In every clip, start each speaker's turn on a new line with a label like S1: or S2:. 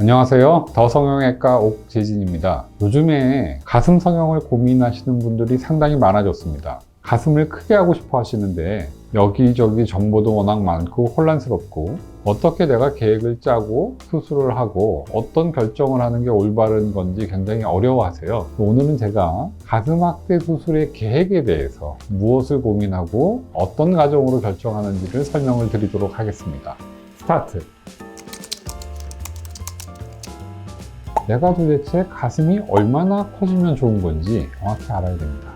S1: 안녕하세요. 더성형외과 옥재진입니다. 요즘에 가슴 성형을 고민하시는 분들이 상당히 많아졌습니다. 가슴을 크게 하고 싶어 하시는데 여기저기 정보도 워낙 많고 혼란스럽고 어떻게 내가 계획을 짜고 수술을 하고 어떤 결정을 하는 게 올바른 건지 굉장히 어려워하세요. 오늘은 제가 가슴 확대 수술의 계획에 대해서 무엇을 고민하고 어떤 과정으로 결정하는지를 설명을 드리도록 하겠습니다. 스타트! 내가 도대체 가슴이 얼마나 커지면 좋은 건지 정확히 알아야 됩니다.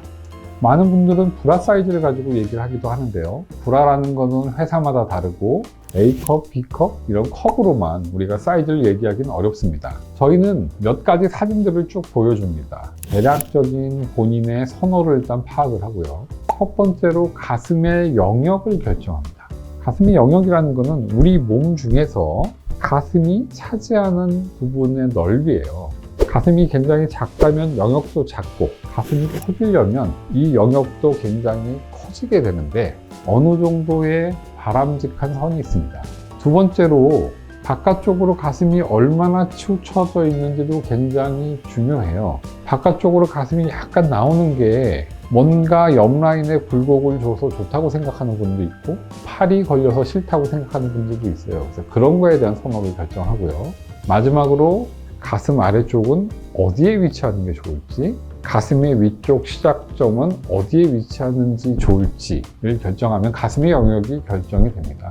S1: 많은 분들은 브라 사이즈를 가지고 얘기를 하기도 하는데요. 브라라는 것은 회사마다 다르고 A컵, B컵 이런 컵으로만 우리가 사이즈를 얘기하기는 어렵습니다. 저희는 몇 가지 사진들을 쭉 보여줍니다. 대략적인 본인의 선호를 일단 파악을 하고요. 첫 번째로 가슴의 영역을 결정합니다. 가슴의 영역이라는 것은 우리 몸 중에서 가슴이 차지하는 부분의 넓이에요. 가슴이 굉장히 작다면 영역도 작고 가슴이 커지려면 이 영역도 굉장히 커지게 되는데 어느 정도의 바람직한 선이 있습니다. 두 번째로 바깥쪽으로 가슴이 얼마나 치우쳐져 있는지도 굉장히 중요해요. 바깥쪽으로 가슴이 약간 나오는 게 뭔가 옆라인에 굴곡을 줘서 좋다고 생각하는 분도 있고 팔이 걸려서 싫다고 생각하는 분들도 있어요. 그래서 그런 거에 대한 선호를 결정하고요. 마지막으로 가슴 아래쪽은 어디에 위치하는 게 좋을지 가슴의 위쪽 시작점은 어디에 위치하는지 좋을지를 결정하면 가슴의 영역이 결정이 됩니다.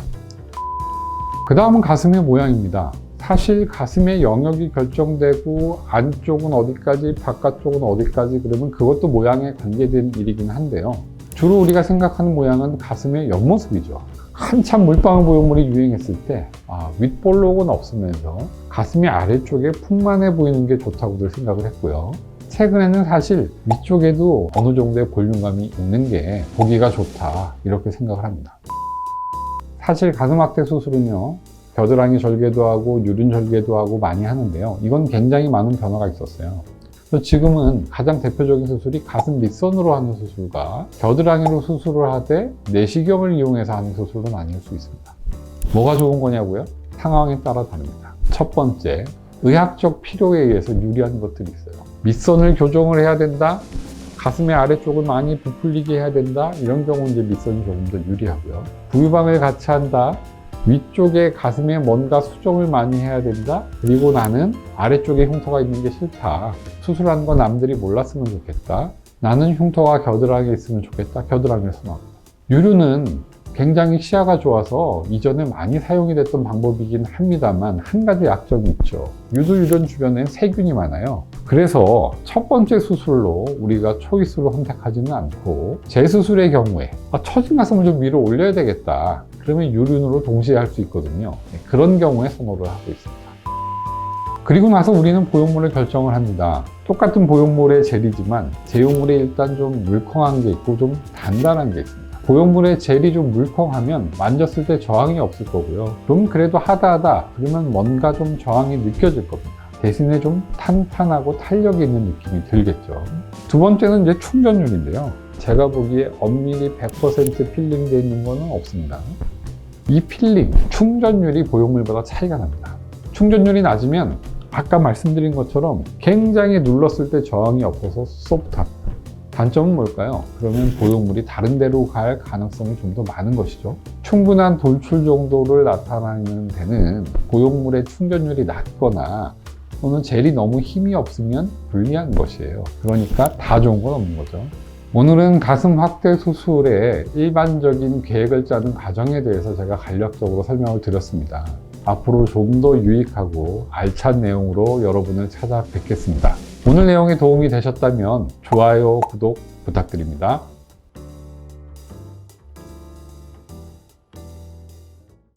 S1: 그 다음은 가슴의 모양입니다. 사실 가슴의 영역이 결정되고 안쪽은 어디까지 바깥쪽은 어디까지 그러면 그것도 모양에 관계된 일이긴 한데요. 주로 우리가 생각하는 모양은 가슴의 옆모습이죠. 한참 물방울 보형물이 유행했을 때 아, 윗볼록은 없으면서 가슴이 아래쪽에 풍만해 보이는 게 좋다고들 생각을 했고요. 최근에는 사실 위쪽에도 어느 정도의 볼륨감이 있는 게 보기가 좋다 이렇게 생각을 합니다. 사실 가슴 확대 수술은요 겨드랑이 절개도 하고 유륜 절개도 하고 많이 하는데요. 이건 굉장히 많은 변화가 있었어요. 지금은 가장 대표적인 수술이 가슴 밑선으로 하는 수술과 겨드랑이로 수술을 하되 내시경을 이용해서 하는 수술로 나뉠 수 있습니다. 뭐가 좋은 거냐고요? 상황에 따라 다릅니다. 첫 번째 의학적 필요에 의해서 유리한 것들이 있어요. 밑선을 교정을 해야 된다 가슴의 아래쪽을 많이 부풀리게 해야 된다 이런 경우 이제 밑선이 조금 더 유리하고요. 부유방을 같이 한다 위쪽에 가슴에 뭔가 수정을 많이 해야 된다? 그리고 나는 아래쪽에 흉터가 있는 게 싫다. 수술한 거 남들이 몰랐으면 좋겠다. 나는 흉터가 겨드랑이에 있으면 좋겠다. 겨드랑이를 선호합니다. 유류는 굉장히 시야가 좋아서 이전에 많이 사용이 됐던 방법이긴 합니다만 한 가지 약점이 있죠. 유두유전 주변엔 세균이 많아요. 그래서 첫 번째 수술로 우리가 초이스로 선택하지는 않고 재수술의 경우에 아, 처진 가슴을 좀 위로 올려야 되겠다 그러면 유륜으로 동시에 할 수 있거든요 네, 그런 경우에 선호를 하고 있습니다 그리고 나서 우리는 보형물을 결정을 합니다 똑같은 보형물의 젤이지만 제형물에 일단 좀 물컹한 게 있고 좀 단단한 게 있습니다 보형물의 젤이 좀 물컹하면 만졌을 때 저항이 없을 거고요 그럼 그래도 하다 하다 그러면 뭔가 좀 저항이 느껴질 겁니다 대신에 좀 탄탄하고 탄력이 있는 느낌이 들겠죠. 두 번째는 이제 충전율인데요. 제가 보기에 엄밀히 100% 필링되어 있는 것은 없습니다. 이 필링, 충전율이 보형물보다 차이가 납니다. 충전율이 낮으면 아까 말씀드린 것처럼 굉장히 눌렀을 때 저항이 없어서 소프트합니다. 단점은 뭘까요? 그러면 보형물이 다른 데로 갈 가능성이 좀 더 많은 것이죠. 충분한 돌출 정도를 나타내는 데는 보형물의 충전율이 낮거나 또는 젤이 너무 힘이 없으면 불리한 것이에요. 그러니까 다 좋은 건 없는 거죠. 오늘은 가슴 확대 수술의 일반적인 계획을 짜는 과정에 대해서 제가 간략적으로 설명을 드렸습니다. 앞으로 좀 더 유익하고 알찬 내용으로 여러분을 찾아뵙겠습니다. 오늘 내용이 도움이 되셨다면 좋아요, 구독 부탁드립니다.